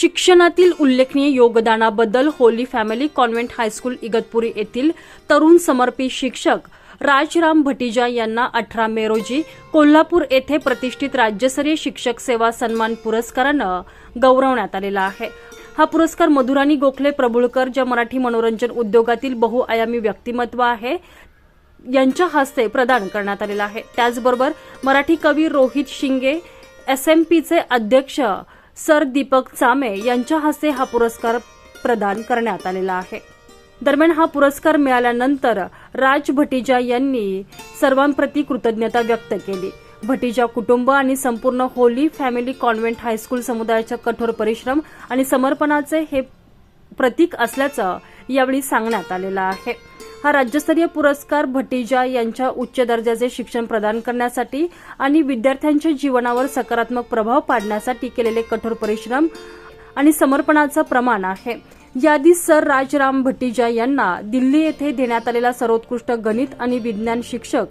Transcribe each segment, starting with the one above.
शिक्षणातील उल्लेखनीय योगदानाबद्दल Holy Family Convent high school Igatpuri येथील तरुण समर्पित शिक्षक राजराम भटिजा यांना अठरा मे रोजी कोल्हापूर येथे प्रतिष्ठित राज्यस्तरीय शिक्षक सेवा सन्मान पुरस्कारानं गौरवण्यात आलेला आहे. हा पुरस्कार मधुराणी गोखले प्रभुळकर ज्या मराठी मनोरंजन उद्योगातील बहुआयामी व्यक्तिमत्व आहे यांच्या हस्ते प्रदान करण्यात आलेला आहे. त्याचबरोबर मराठी कवी रोहित शिंगे एस एम पीचे अध्यक्ष सर दीपक चामे यांच्या हस्ते हा पुरस्कार प्रदान करण्यात आलेला आहे. दरम्यान हा पुरस्कार मिळाल्यानंतर राज भटिजा यांनी सर्वांप्रती कृतज्ञता व्यक्त केली. भटिजा कुटुंब आणि संपूर्ण होली फॅमिली कॉन्व्हेंट हायस्कूल समुदायाच्या कठोर परिश्रम आणि समर्पणाचे हे प्रतीक असल्याचं यावेळी सांगण्यात आलेलं आहे. हा राज्यस्तरीय पुरस्कार भटीजा यांच्या उच्च दर्जाचे शिक्षण प्रदान करण्यासाठी आणि विद्यार्थ्यांच्या जीवनावर सकारात्मक प्रभाव पाडण्यासाठी केलेले कठोर परिश्रम आणि समर्पणाचं प्रमाण आहे. यादी सर राजराम भटीजा यांना दिल्ली येथे देण्यात आलेला सर्वोत्कृष्ट गणित आणि विज्ञान शिक्षक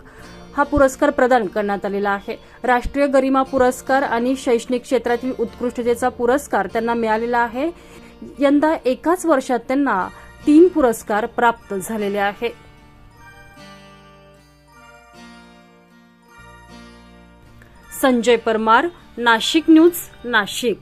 हा पुरस्कार प्रदान करण्यात आलेला आहे. राष्ट्रीय गरिमा पुरस्कार आणि शैक्षणिक क्षेत्रातील उत्कृष्टतेचा पुरस्कार त्यांना मिळालेला आहे. यंदा एकाच वर्षात त्यांना तीन पुरस्कार प्राप्त झालेले आहे संजय परमार नाशिक न्यूज नाशिक.